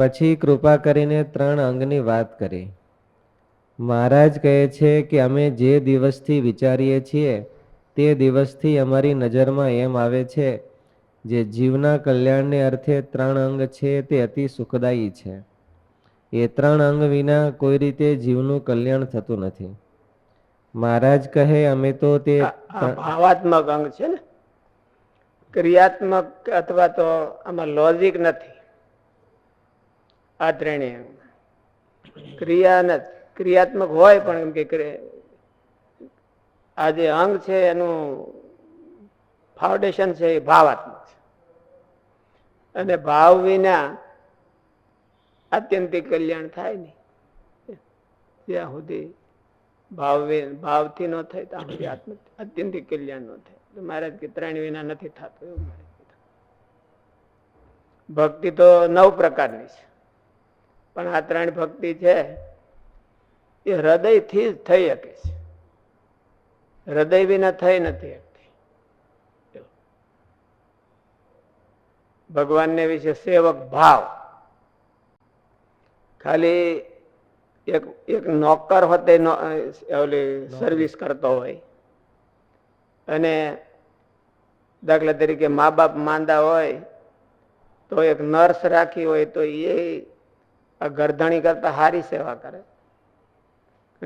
પછી કૃપા કરીને ત્રણ અંગની વાત કરી. મહારાજ કહે છે કે અમે જે દિવસથી વિચારીએ છીએ તે દિવસથી અમારી નજરમાં એમ આવે છે જે જીવના કલ્યાણને અર્થે ત્રણ અંગ છે તે અતિ સુખદાયી છે. એ ત્રણ અંગ વિના કોઈ રીતે જીવનું કલ્યાણ થતું નથી. મહારાજ કહે અમે તો તે ભાવાત્મક અંગ છે ને? ક્રિયાત્મક અથવા તો આમાં લોજિક નથી. આ ત્રણેય ક્રિયા નથી ક્રિયાત્મક હોય પણ એમ કે આ જે અંગ છે એનું ફાઉન્ડેશન છે એ ભાવાત્મક છે. અને ભાવ વિના આત્યંતિક કલ્યાણ થાય નહીં. ત્યાં સુધી ભાવ ભાવથી ન થાય ત્યાં સુધી આત્મ આત્યંતિક કલ્યાણ ન થાય. તો મહારાજ કે ત્રણ વિના નથી થતું એવું ભક્તિ તો નવ પ્રકારની છે. પણ આ ત્રણ ભક્તિ છે, એ હૃદયથી જ થઈ શકે છે. હૃદય વિના થઈ નથી શકતી. ભગવાનને વિશે સેવક ભાવ. ખાલી એક એક નોકર હોતે ઓલી સર્વિસ કરતો હોય. અને દાખલા તરીકે મા બાપ માંદા હોય, તો એક નર્સ રાખી હોય તો એ આ ગરધણી કરતા સારી સેવા કરે.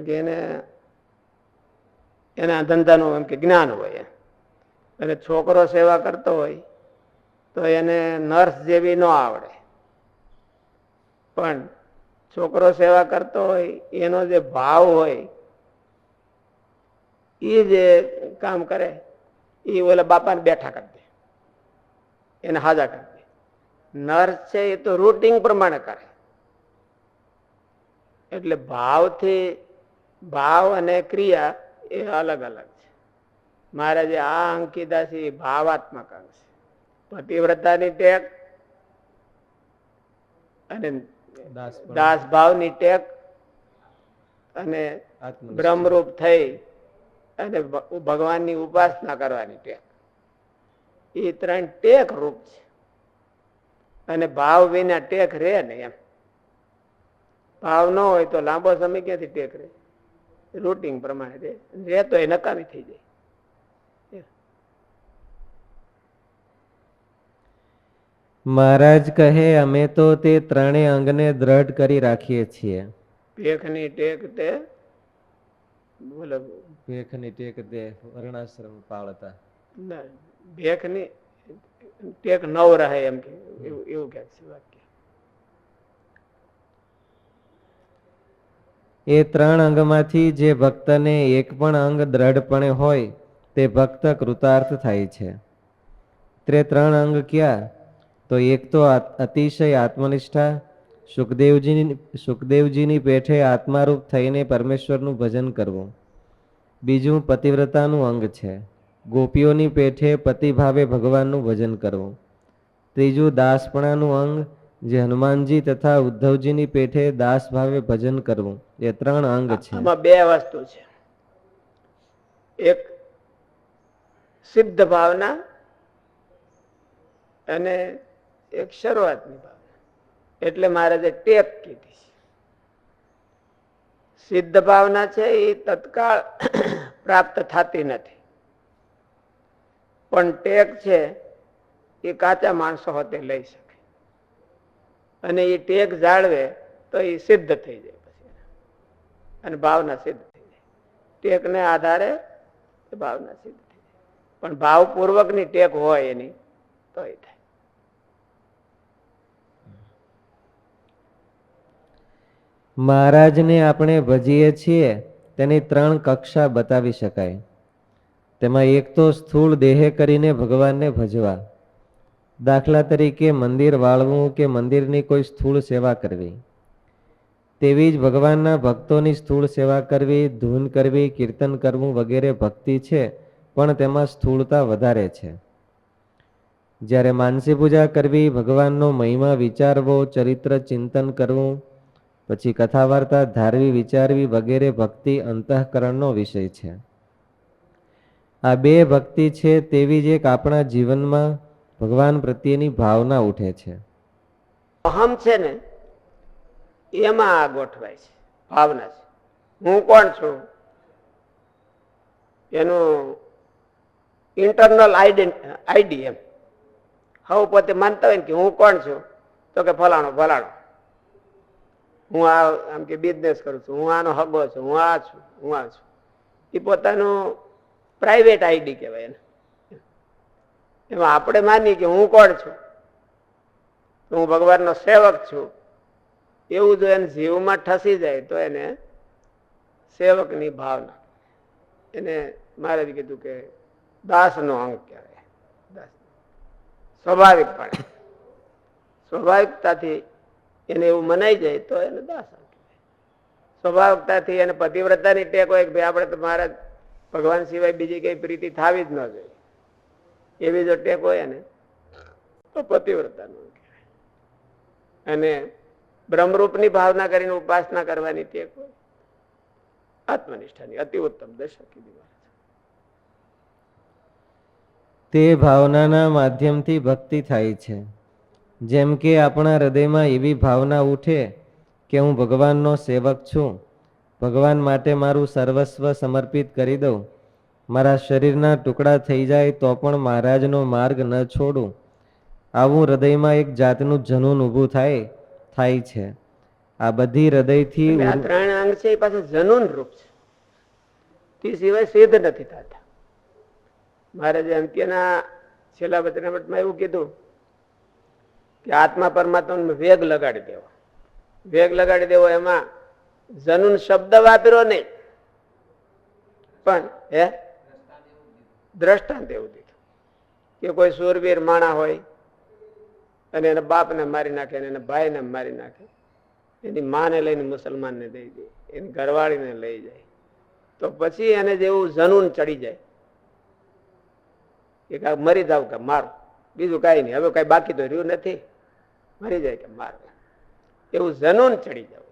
કે એને, એના ધંધાનું એમ કે જ્ઞાન હોય. અને છોકરો સેવા કરતો હોય તો એને નર્સ જેવી ન આવડે. પણ છોકરો સેવા કરતો હોય, એનો જે ભાવ હોય એ જે કામ કરે એ ઓલા બાપાને બેઠા કરી દે. એને હાજા કરી દે. નર્સ છે એ તો રૂટિંગ પ્રમાણે કરે. એટલે ભાવથી ભાવ અને ક્રિયા એ અલગ અલગ છે. મહારાજે આ અંક છે એ ભાવાત્મક અંક છે. પતિવ્રતાની ટેક અને દાસ દાસ ભાવની ટેક અને બ્રહ્મરૂપ થઈ અને ભગવાનની ઉપાસના કરવાની ટેક. એ ત્રણ ટેક રૂપ છે. અને ભાવ વિના ટેક રહે ને એમ. ભાવ ન હોય તો લાંબો સમય ક્યાંથી ટેક રહે? રૂટિંગ પ્રમાણે રહે. રહે તો એ નકામી થઈ જાય. મહારાજ કહે અમે તો તે ત્રણેય અંગને દ્રઢ કરી રાખીએ છીએ. ભેખની ટેક તે બોલો ભેખની ટેક દે વર્ણાશ્રમ પાળતા. ના, ભેખની ટેક નવ રહે એમ કે એવું એવું ક્યાંક છે વાક્ય. એ ત્રણ અંગમાંથી જે ભક્તને એક પણ અંગ દ્રઢપણે હોય, તે ભક્ત કૃતાર્થ થાય છે. તે ત્રણ અંગ ક્યાં? તો એક તો અતિશય આત્મનિષ્ઠા, સુખદેવજીની સુખદેવજીની પેઠે આત્મારૂપ થઈને પરમેશ્વરનું ભજન કરવું. બીજું પતિવ્રતાનું અંગ છે. ગોપીઓની પેઠે પતિભાવે ભગવાનનું ભજન કરવું. ત્રીજું દાસપણાનું અંગ જે હનુમાનજી તથા ઉદ્ધવજીની પેઠે દાસ ભાવે ભજન કરવું. એ ત્રણ અંગ છે. આમાં બે વસ્તુ છે. એક સિદ્ધ ભાવના અને એક શરૂઆતની ભાવના. એટલે મહારાજે ટેક કીધી છે. સિદ્ધ ભાવના છે એ તત્કાળ પ્રાપ્ત થતી નથી. પણ ટેક છે એ કાચા માણસો હોતે લઈ શકે. અને એ ટેક જાળવે તો એ સિદ્ધ થઈ જાય પછી અને ભાવના સિદ્ધ થઈ જાય. ટેકને આધારે ભાવના સિદ્ધ થઈ જાય. પણ ભાવપૂર્વકની ટેક હોય એની, તો એ થાય. મહારાજને આપણે ભજીએ છીએ, તેની ત્રણ કક્ષા બતાવી શકાય. તેમાં એક તો સ્થૂળ દેહે કરીને ભગવાનને ભજવા. દાખલા તરીકે મંદિર વાળવું કે મંદિરની કોઈ સ્થૂળ સેવા કરવી. તેવી જ ભગવાનના ભક્તોની સ્થૂળ સેવા કરવી, ધૂન કરવી, કીર્તન કરવું વગેરે ભક્તિ છે, પણ તેમાં સ્થૂળતા વધારે છે. જ્યારે માનસી પૂજા કરવી, ભગવાનનો મહિમા વિચારવો, ચરિત્ર ચિંતન કરવું, પછી કથા વાર્તા ધારવી, વિચારવી વગેરે ભક્તિ અંતઃકરણનો વિષય છે. આ બે ભક્તિ છે તેવી જ એક આપણા જીવનમાં ભગવાન પ્રત્યેની ભાવના ઉઠે છે. અહમ છે ને, એમાં આ ગોઠવાય છે, ભાવના છે. હું કોણ છું? એનું ઇન્ટરનલ આઈડી એમ. હવે પોતે માનતા હોય ને કે હું કોણ છું? તો કે ફલાણો ફલાણો. હું આ, આમ કે બિઝનેસ કરું છું, હું આનો હગો છું, હું આ છું, હું આ છું. એ પોતાનું પ્રાઇવેટ આઈડી કહેવાય એને. એમાં આપણે માનીએ કે હું કોણ છું? હું ભગવાનનો સેવક છું. એવું જો એને જીવમાં ઠસી જાય, તો એને સેવકની ભાવના. એને મારે કીધું કે દાસનો અંગ કહેવાય. દાસ. સ્વાભાવિકપણે. સ્વાભાવિકતાથી એને એવું મનાઈ જાય, તો એને દાસ અંગ સ્વાભાવિકતાથી એને પતિવ્રતાની ટેક હોય ભાઈ, આપણે તો મહારાજ ભગવાન સિવાય બીજી કઈ પ્રીતિ થાવી જ ન જોઈએ. એવી જો ટેક હોય ને તો પતિવ્રતાનું કહેવાય. અને બ્રહ્મરૂપની ભાવના કરીને ઉપાસના કરવાની ટેક હોય, આત્મનિષ્ઠાની અતિ ઉત્તમ દશા કીધી તે ભાવનાના માધ્યમથી ભક્તિ થાય છે. જેમ કે આપણા હૃદયમાં એવી ભાવના ઉઠે કે હું ભગવાનનો સેવક છું. ભગવાન માટે મારું સર્વસ્વ સમર્પિત કરી દઉં. મારા શરીરના ટુકડા થઈ જાય તો પણ મહારાજનો માર્ગ ન છોડું. આવું હૃદયમાં એક જાતનું જનૂન ઊભું થાય થાય છે. આ બધી હૃદયથી આ ત્રણ અંગ છે એ પાછું જનૂન રૂપ છે. તે સિવાય સિદ્ધ નથી થતા. મહારાજે અંત્યના છેલ્લા વચનામૃતમાં એવું કીધું કે આત્મા પરમાત્મા વેગ લગાડી દેવો. વેગ લગાડી દેવો એમાં જનુન શબ્દ વાપર્યો નહીં. પણ હે? દ્રષ્ટાંત એવું દીધું. કે કોઈ સુરવીર માણા હોય, અને એના બાપને મારી નાખે, અને એના ભાઈને મારી નાખે, એની માને લઈને મુસલમાનને દઈ દે, એની ઘરવાળીને લઈ જાય. તો પછી એને જેવું જનૂન ચડી જાય. કે કાંક મરી જાવ કે મારો. બીજું કાંઈ નહીં. હવે કાંઈ બાકી તો રહ્યું નથી. મરી જાય કે મારું. એવું જનૂન ચડી જવું.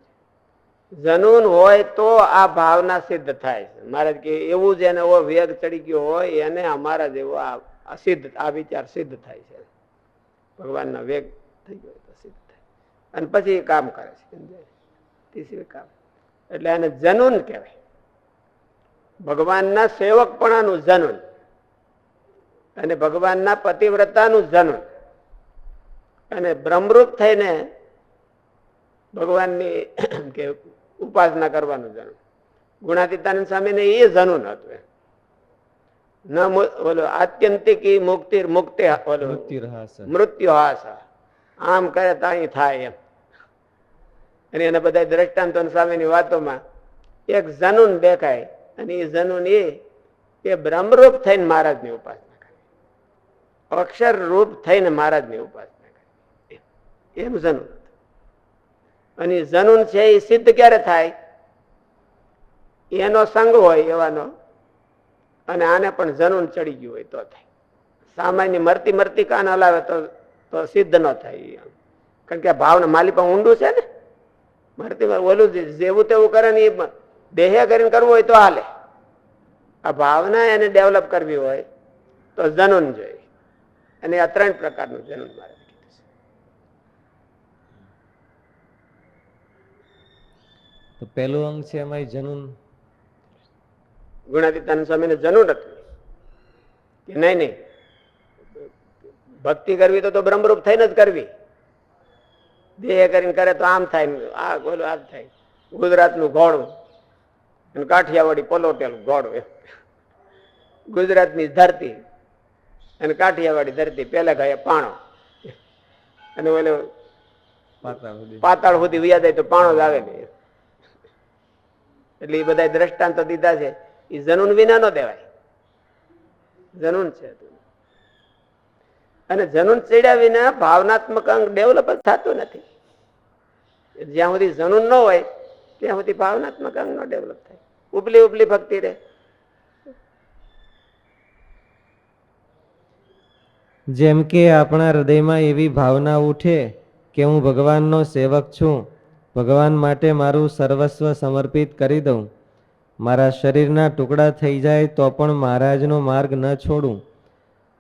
જનૂન હોય તો આ ભાવના સિદ્ધ થાય છે. મહારાજ કે એવું જ એને વેગ ચડી ગયો હોય, એને અમારા જેવો આ સિદ્ધ આ વિચાર સિદ્ધ થાય છે. ભગવાનના વેગ થઈ ગયો સિદ્ધ થાય. અને પછી એ કામ કરે છે? કામ. એટલે એને જનૂન કહેવાય. ભગવાનના સેવકપણાનું જનૂન અને ભગવાનના પતિવ્રતાનું જનૂન. અને બ્રહ્મરૂપ થઈને ભગવાનની કે ઉપાસના કરવાનું જનૂન ગુણાતીતાનંદ સ્વામીને એ જનૂન હતું ન મુ- આત્યંતિક મુક્તિ મુક્તિ ઓલો મૃત્યુ હાસ. આમ કરે તો અહીં થાય એમ. અને એના બધા દ્રષ્ટાંતો સામેની વાતોમાં એક જનુન દેખાય અને એ જનુન એ એ બ્રહ્મરૂપ થઈને મહારાજની ઉપાસના કરે. અક્ષર રૂપ થઈને મહારાજની ઉપાસના કરે. એમ. જનૂન. હતું. અને જનૂન છે એ સિદ્ધ ક્યારે થાય? એનો સંગ હોય એવાનો. અને આને પણ જનુન ચડી ગયું હોય તો થાય. સામાન્ય મરતી મરતી કાન હલાવે તો તો સિદ્ધ ન થાય. કારણ કે ભાવના માલી પણ ઊંડું છે ને? મરતી ઓલું જેવું તેવું કરે ને એ દેહે કરીને કરવું હોય તો હાલે. આ ભાવના એને ડેવલપ કરવી હોય તો જનુન જોઈએ. અને આ ત્રણ પ્રકારનું જનુન મારે કીધું છે તો પહેલું અંગ છે એમાં જનૂન. ગુણાતીતાનંદ સ્વામીને જનુન હતું કે નહીં નહીં. ભક્તિ કરવી તો તો બ્રહ્મરૂપ થઈને જ કરવી. દેહ કરીને કરે તો આમ થાય આ બોલો આમ થાય. ગુજરાતનું ઘોડું અને કાઠિયાવાડી પલોટેલું ઘોડું ગુજરાતની ધરતી અને કાઠિયાવાડી ધરતી પેલા ગયા પાણો. અને ઓલો પાતાળ સુધી. વ્યા જાય તો પાણો જ આવે ને. એટલે એ બધા દ્રષ્ટાંતો દીધા છે. એ જનુન વિના નો દેવાય. જનુન છે અને જનુન ચડ્યા વિના ભાવનાત્મક અંગ ડેવલપ જ થતું નથી. જ્યાં સુધી જનુન ન હોય, ત્યાં સુધી ભાવનાત્મક અંગ નો ડેવલપ થાય. ઉપલી ઉપલી ભક્તિ રહે. જેમ કે આપણા હૃદયમાં એવી ભાવના ઉઠે કે હું ભગવાનનો સેવક છું ભગવાન માટે મારું સર્વસ્વ સમર્પિત કરી દઉં. મારા શરીરના ટુકડા થઈ જાય તો પણ મહારાજનો માર્ગ ન છોડું.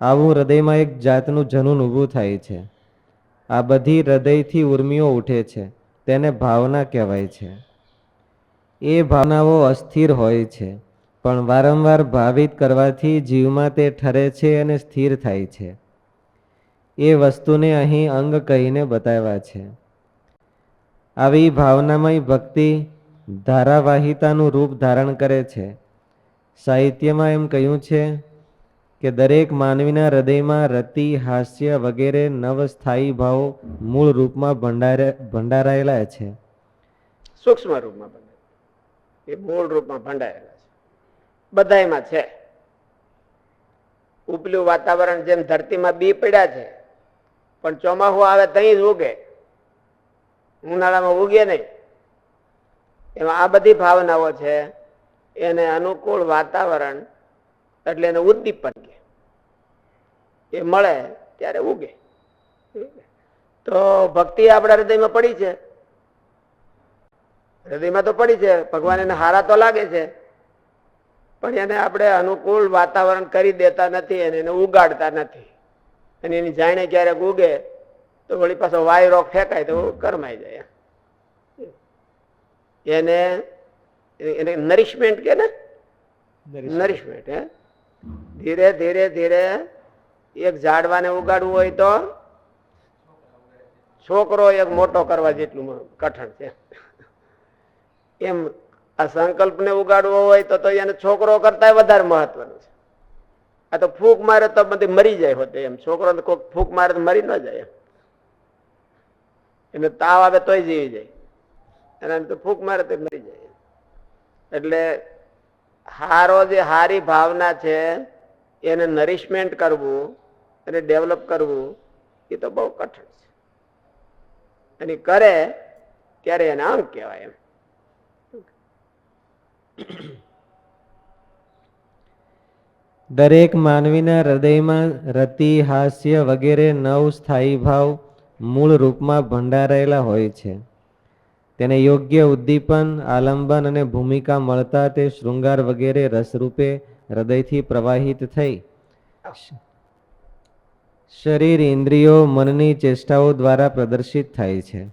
આવું હૃદયમાં એક જાતનું જનૂન ઊભું થાય છે. આ બધી હૃદયથી ઉર્મિઓ ઉઠે છે. તેને ભાવના કહેવાય છે. એ ભાવનાઓ અસ્થિર હોય છે, પણ વારંવાર ભાવિત કરવાથી જીવમાં તે ઠરે છે અને સ્થિર થાય છે. એ વસ્તુને અહીં અંગ કહીને બતાવ્યા છે. આવી ભાવનામય ભક્તિ ધારાવાહિતાનું રૂપ ધારણ કરે છે. સાહિત્યમાં એમ કહ્યું છે કે દરેક માનવીના હૃદયમાં રતિ, હાસ્ય વગેરે નવ સ્થાયી ભાવો મૂળ રૂપમાં ભંડારે, ભંડારાયેલા છે. સૂક્ષ્મ રૂપમાં એ મૂળ રૂપમાં ભંડાયેલા છે. બધાયમાં છે. ઉપલું વાતાવરણ જેમ ધરતીમાં બી પડ્યા છે, પણ ચોમાસું આવે તઈ જ ઉગે. ઉનાળામાં ઉગે નહીં. એમાં આ બધી ભાવનાઓ છે, એને અનુકૂળ વાતાવરણ એટલે એને ઉદ્દીપન કે. એ મળે ત્યારે ઉગે. તો ભક્તિ આપણા હૃદયમાં પડી છે. હૃદયમાં તો પડી છે, ભગવાન એને હારા તો લાગે છે. પણ એને આપણે અનુકૂળ વાતાવરણ કરી દેતા નથી અને એને ઉગાડતા નથી. અને એની જાણે ક્યારેક ઉગે તો વળી પાછો વાયરો ફેંકાય તો કરમાઈ જાય એને એને નરિશમેન્ટ કે ને? નરિશમેન્ટ હે? ધીરે ધીરે ધીરે એક ઝાડવાને ઉગાડવું હોય તો છોકરો એક મોટો કરવા જેટલું કઠણ છે. એમ આ સંકલ્પને ઉગાડવો હોય તો તો એને છોકરો કરતા વધારે મહત્વનું છે. આ તો ફૂંક મારે તો બધી મરી જાય હોતે એમ. છોકરો કોઈક ફૂંક મારે તો મરી ન જાય એમ. એને તાવ આવે તોય જીવી જાય. એના તો ફૂંક મારે તો મરી જાય. એટલે હારો જે હારી ભાવના છે, એને નરિશમેન્ટ કરવું અને ડેવલપ કરવું, એ તો બહુ કઠણ છે. અને કરે ત્યારે એને અંગ કહેવાય એમ. દરેક માનવીના હૃદયમાં રતિ હાસ્ય વગેરે નવ સ્થાયી ભાવ મૂળ રૂપમાં ભંડારાયેલા હોય છે. તેને યોગ્ય ઉદ્દીપન, આલંબન અને ભૂમિકા મળતા તે શૃંગાર વગેરે રસરૂપે હૃદયથી પ્રવાહિત થઈ. શરીર ઇન્દ્રિયો મનની ચેષ્ટાઓ દ્વારા પ્રદર્શિત થાય છે.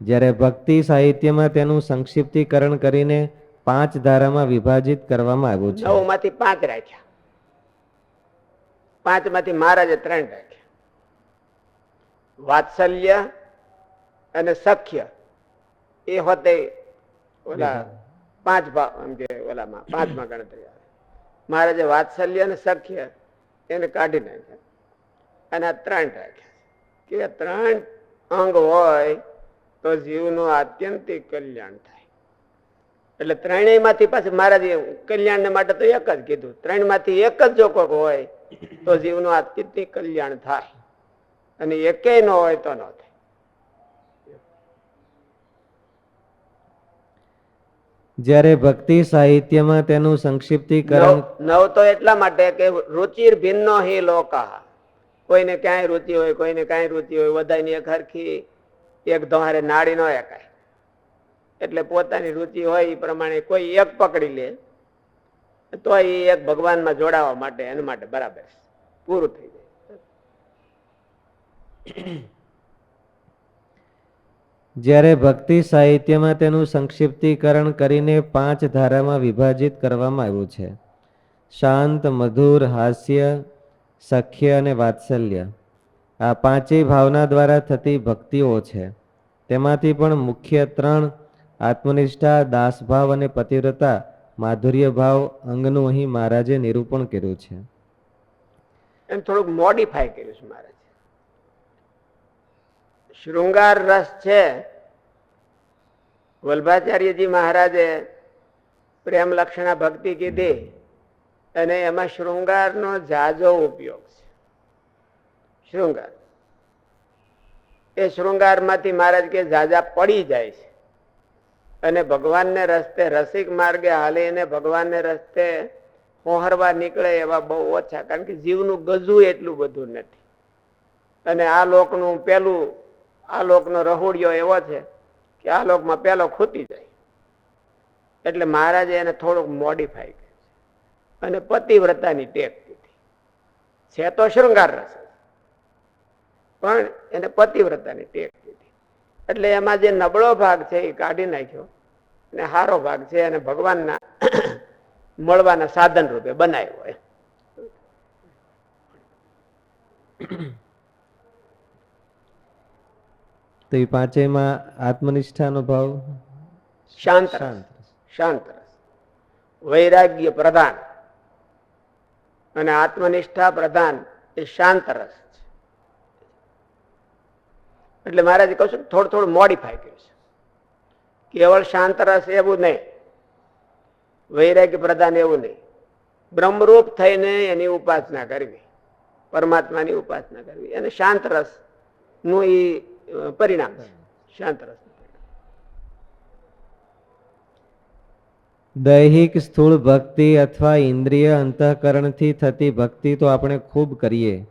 જ્યારે ભક્તિ સાહિત્યમાં તેનું સંક્ષિપ્તીકરણ કરીને પાંચ ધારામાં વિભાજિત કરવામાં આવ્યું છે. પાંચ રાખ્યા. પાંચમાંથી મહારાજે ત્રણ રાખ્યા. વાત્સલ્ય અને સખ્ય. એ હોતે ઓલા પાંચ ભાવ એમ કે ઓલામાં પાંચમાં ગણતરી આવે. મહારાજે વાત્સલ્ય અને સખ્ય એને કાઢી નાખ્યા. અને આ ત્રણ રાખ્યા. કે ત્રણ અંગ હોય તો જીવનું આત્યંતિક કલ્યાણ થાય. એટલે ત્રણેયમાંથી પાછું મહારાજે કલ્યાણ માટે તો એક જ કીધું. ત્રણમાંથી એક જ જો કોઈક હોય તો જીવનું આત્યંતિક કલ્યાણ થાય. અને એકેય ન હોય તો ન થાય. જ્યારે ભક્તિ સાહિત્યમાં તેનું સંક્ષિપ્તીકરણ નવ તો એટલા માટે કે રુચિર ભિન્નો હિ લોકા. કોઈને ક્યાંય રુચિ હોય કોઈને ક્યાંય રુચિ હોય બધાની એક હરખી એક ધોહારે નાડી ન એકાય. એટલે પોતાની રુચિ હોય એ પ્રમાણે કોઈ એક પકડી લે તો એ એક ભગવાનમાં જોડાવા માટે એના માટે બરાબર પૂરું થઈ જાય. જ્યારે ભક્તિ સાહિત્યમાં તેનું સંક્ષિપ્તીકરણ કરીને પાંચ ધારામાં વિભાજિત કરવામાં આવ્યું છે. શાંત, મધુર, હાસ્ય, સખ્ય અને વાત્સલ્ય. આ પાંચેય ભાવના દ્વારા થતી ભક્તિઓ છે. તેમાંથી પણ મુખ્ય ત્રણ આત્મનિષ્ઠા, દાસભાવ અને પતિવ્રતા, માધુર્ય ભાવ, અંગનું અહીં મહારાજે નિરૂપણ કર્યું છે. થોડુંક મોડિફાય કર્યું છે મારે શૃંગાર રસ છે. વલ્ભાચાર્યજી મહારાજે પ્રેમ લક્ષણા ભક્તિ કીધી અને એમાં શૃંગારનો જાજો ઉપયોગ છે. શૃંગાર. એ શૃંગારમાંથી મહારાજ કે જાજા પડી જાય છે. અને ભગવાનને રસ્તે રસિક માર્ગે હાલીને ભગવાનને રસ્તે પહોંચવા નીકળે એવા બહુ ઓછા, કારણ કે જીવનું ગજું એટલું બધું નથી. અને આ લોકનું પેલું આ લોકનો રહુડિયો એવો છે કે આ લોકમાં પેલો ખૂતી જાય. એટલે મહારાજે એને થોડુંક મોડિફાઈ કર્યું અને પતિવ્રતાની ટેક દીધી છે તો શૃંગાર રસ. પણ એને પતિવ્રતાની ટેક દીધી એટલે એમાં જે નબળો ભાગ છે એ કાઢી નાખ્યો. અને સારો ભાગ છે એને ભગવાનના મળવાના સાધન રૂપે બનાવ્યો એમ. તો એ પાંચેયમાં આત્મનિષ્ઠાનો ભાવ? શાંત શાંત શાંત રસ. વૈરાગ્ય પ્રધાન અને આત્મનિષ્ઠા પ્રધાન એ શાંત રસ છે. એટલે મહારાજ કહું છું થોડું થોડું મોડિફાય કર્યું છે. કેવળ શાંત રસ એવું નહીં. વૈરાગ્ય પ્રધાન એવું નહીં. બ્રહ્મરૂપ થઈને એની ઉપાસના કરવી. પરમાત્માની ઉપાસના કરવી. અને શાંત રસનું એ પરિણામ છે. શાંત રસ. દૈહિક સ્થૂળ ભક્તિ અથવા ઇન્દ્રિય અંતઃકરણથી થતી ભક્તિ તો આપણે ખૂબ કરીએ.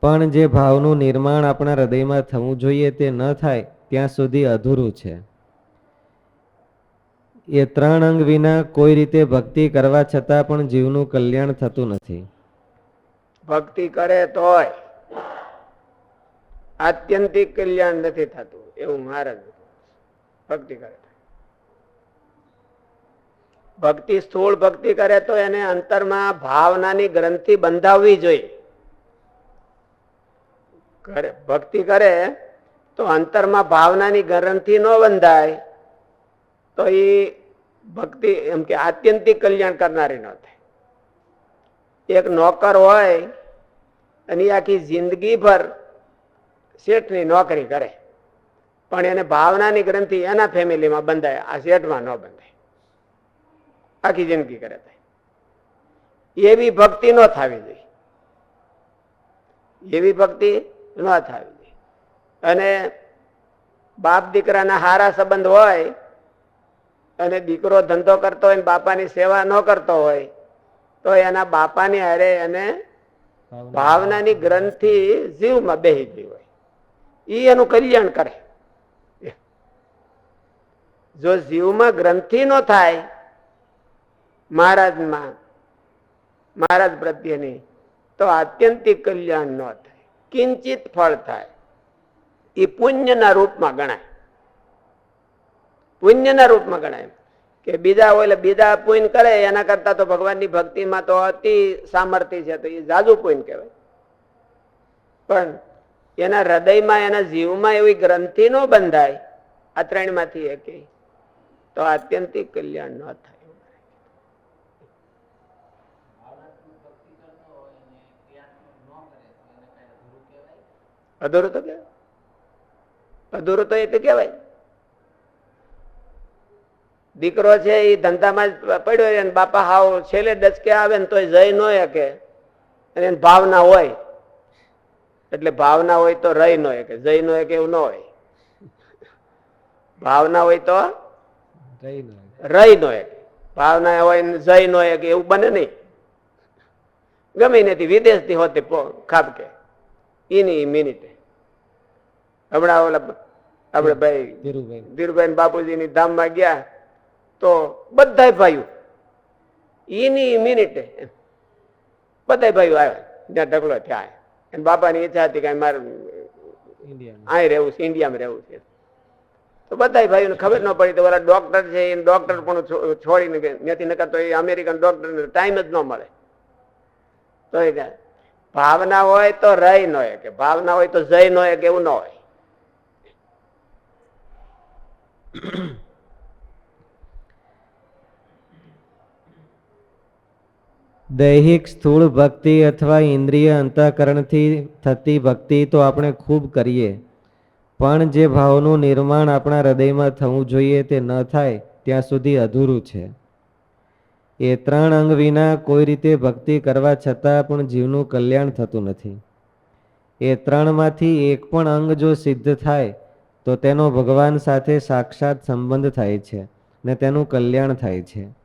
પણ જે ભાવનું નિર્માણ આપણા હૃદયમાં થવું જોઈએ તે ન થાય ત્યાં સુધી અધૂરું છે. એ ત્રણ અંગ વિના કોઈ રીતે ભક્તિ કરવા છતાં પણ જીવનું કલ્યાણ થતું નથી. ભક્તિ કરે તોય આત્યંતિક કલ્યાણ નથી થતું, એવું મહારાજ ભક્તિ કરે ભક્તિ સ્થૂળ ભક્તિ કરે તો એને અંતરમાં ભાવનાની ગ્રંથિ બંધાવવી જોઈએ. ભક્તિ કરે તો અંતરમાં ભાવનાની ગ્રંથિ ન બંધાય, તો એ ભક્તિ એમ કે આત્યંતિક કલ્યાણ કરનારી ન થાય. એક નોકર હોય અને આખી આખી જિંદગીભર શેઠની નોકરી કરે. પણ એને ભાવનાની ગ્રંથિ એના ફેમિલીમાં બંધાય. આ શેઠમાં ન બંધાય. આખી જિંદગી કરે. એવી ભક્તિ ન થવી જોઈએ. એવી ભક્તિ ન થવી જોઈએ. અને બાપ દીકરાના હારા સંબંધ હોય અને દીકરો ધંધો કરતો હોય ને બાપાની સેવા ન કરતો હોય તો એના બાપાની હારે એને ભાવનાની ગ્રંથિ જીવમાં બેહી ગઈ હોય. ઈ એનું કલ્યાણ કરે. જો જીવમાં ગ્રંથિ નો થાય, મહારાજમાં, મહારાજ પ્રત્યેની, તો આત્યંતિક કલ્યાણ ન થાય. કિંચિત ફળ થાય. એ પુણ્યના રૂપમાં ગણાય. પુણ્યના રૂપમાં ગણાય કે બીજા હોય બીજા પુણ્ય કરે, એના કરતા તો ભગવાનની ભક્તિમાં તો અતિ સામર્થ્ય છે, તો એ જાજુ પુણ્ય કહેવાય. પણ એના હૃદયમાં, એના જીવમાં એવી ગ્રંથિ ન બંધાય, આ ત્રણમાંથી એકે તો આત્યંતિક કલ્યાણ ન થાય. અધૂરું તો કેવાય અધૂરું તો એટલે કહેવાય. દીકરો છે એ ધંધામાં જ પડ્યો બાપા હાવ છેલ્લે ડચકે આવે ને તોય જઈ ન શકે એની ભાવના હોય. એટલે ભાવના હોય તો રહી ન કે જઈ ન કે એવું ન હોય. ભાવના હોય તો રહી ન શકે. ભાવના હોય ને જઈ ન કે એવું બને નહીં. ગમે નથી વિદેશથી હોતી ખાબકે એની મિનિટે. હમણાં ઓલા આપણે ભાઈ ધીરુભાઈ. બાપુજીની ધામમાં ગયા તો બધા ભાઈઓ એની મિનિટે. બધા ભાઈઓ આવ્યા જ્યાં ઢગલો ત્યાં અને બાપાની ઈચ્છા હતી કે મારે અહીં રહેવું છે ઇન્ડિયામાં રહેવું છે. તો બધા ભાઈઓને ખબર ન પડી તો ઓલા ડોક્ટર છે એ ડોક્ટર પણ છોડીને નથી નકર તો એ અમેરિકન ડોક્ટર ટાઈમ જ ન મળે. તો એ ભાવના હોય તો રહી ન હોય કે ભાવના હોય તો જઈ ન હોય કે એવું ન હોય. દૈહિક સ્થૂળ ભક્તિ અથવા ઇન્દ્રિય અંતઃકરણથી થતી ભક્તિ તો આપણે ખૂબ કરીએ. પણ જે ભાવનું નિર્માણ આપણા હૃદયમાં થવું જોઈએ તે ન થાય, ત્યાં સુધી અધૂરું છે. એ ત્રણ અંગ વિના કોઈ રીતે ભક્તિ કરવા છતાં પણ જીવનું કલ્યાણ થતું નથી. એ ત્રણમાંથી એક પણ અંગ જો સિદ્ધ થાય, તો તેનો ભગવાન સાથે સાક્ષાત સંબંધ થાય છે ને તેનું કલ્યાણ થાય છે.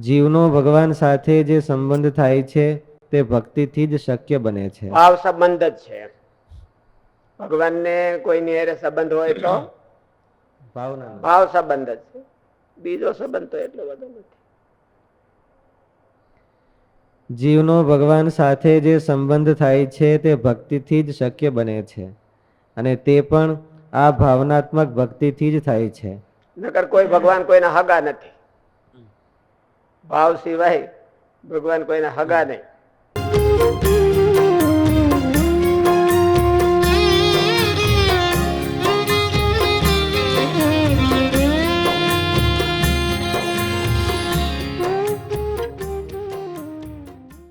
જીવનો ભગવાન સાથે જે સંબંધ થાય છે તે ભક્તિથી જ શક્ય બને છે. ભાવ સંબંધ જ છે. ભગવાનને કોઈની હેરે સંબંધ હોય તો? ભાવના ભાવ સંબંધ જ છે. બીજો સંબંધ તો એટલો બધો નથી. જીવનો ભગવાન સાથે જે સંબંધ થાય છે તે ભક્તિથી જ શક્ય બને છે. અને તે પણ આ ભાવનાત્મક ભક્તિથી જ થાય છે. નકર કોઈ ભગવાન કોઈના હગા નથી. ભાવ સિવાય ભગવાન કોઈને હગા નહીં.